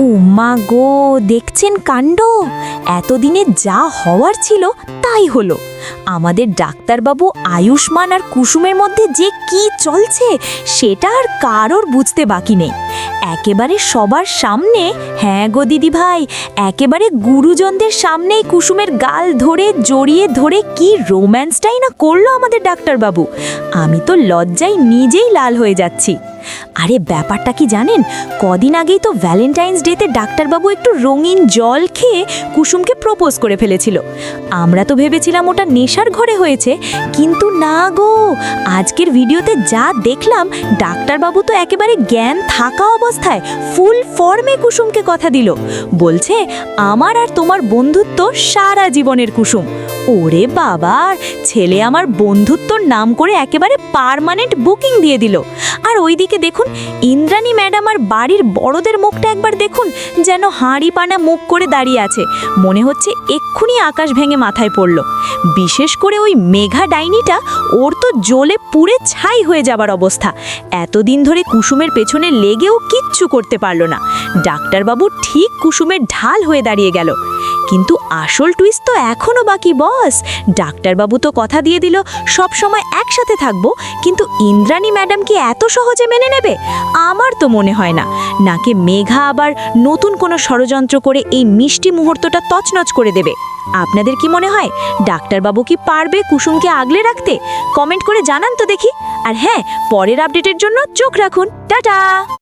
ও মা গো, দেখছেন কাণ্ড? এতদিনে যা হওয়ার ছিল তাই হলো। আমাদের ডাক্তারবাবু আয়ুষ্মান আর কুসুমের মধ্যে যে কি চলছে, সেটা আর কারোর বুঝতে বাকি নেই। একেবারে সবার সামনে। হ্যাঁ গো দিদি ভাই একেবারে গুরুজনদের সামনেই কুসুমের গাল ধরে, জড়িয়ে ধরে কি রোম্যান্সটাই না করল আমাদের ডাক্তারবাবু? আমি তো লজ্জায় নিজেই লাল হয়ে যাচ্ছি। আরে ব্যাপারটা কি জানেন? কদিন আগেই তো ভ্যালেন্টাইন্স ডেতে ডাক্তারবাবু একটু রঙিন জল খেয়ে কুসুমকে প্রপোজ করে ফেলেছিল। আমরা তো ভেবেছিলাম ওটা নেশার ঘরে হয়েছে, কিন্তু না গো আজকের ভিডিওতে যা দেখলাম, ডাক্তারবাবু তো একেবারে জ্ঞান থাকা অবস্থায় ফুল ফর্মে কুসুমকে কথা দিল। বলছে, আমার আর তোমার বন্ধুত্ব সারা জীবনের কুসুম। ওরে বাবা, ছেলে আমার বন্ধুত্বর নাম করে একেবারে পারমানেন্ট বুকিং দিয়ে দিল। আর ওইদিকে দেখুন, ইন্দ্রাণী ম্যাডাম আর বাড়ির বড়দের মুখটা একবার দেখুন, যেন হাঁড়ি পানা মুখ করে দাঁড়িয়ে আছে। মনে হচ্ছে এক্ষুনি আকাশ ভেঙে মাথায় পড়ল। বিশেষ করে ওই মেঘা ডাইনিটা, ওর তো জ্বলে পুড়ে ছাই হয়ে যাবার অবস্থা। এতদিন ধরে কুসুমের পেছনে লেগেও কিচ্ছু করতে পারল না। ডাক্তারবাবু ঠিক কুসুমের ঢাল হয়ে দাঁড়িয়ে গেল। কিন্তু আসল টুইস্ট তো এখনও বাকি বস ডাক্তারবাবু তো কথা দিয়ে দিল, সব সময় একসাথে থাকব, কিন্তু ইন্দ্রাণী ম্যাডাম কি এত সহজে মেনে নেবে? আমার তো মনে হয় না। নাকে মেঘা আবার নতুন কোনো ষড়যন্ত্র করে এই মিষ্টি মুহূর্তটা তছনছ করে দেবে? আপনাদের কি মনে হয়? ডাক্তারবাবু কি পারবে কুসুমকে আগলে রাখতে? কমেন্ট করে জানান তো দেখি। আর হ্যাঁ পরের আপডেটের জন্য চোখ রাখুন। টাটা!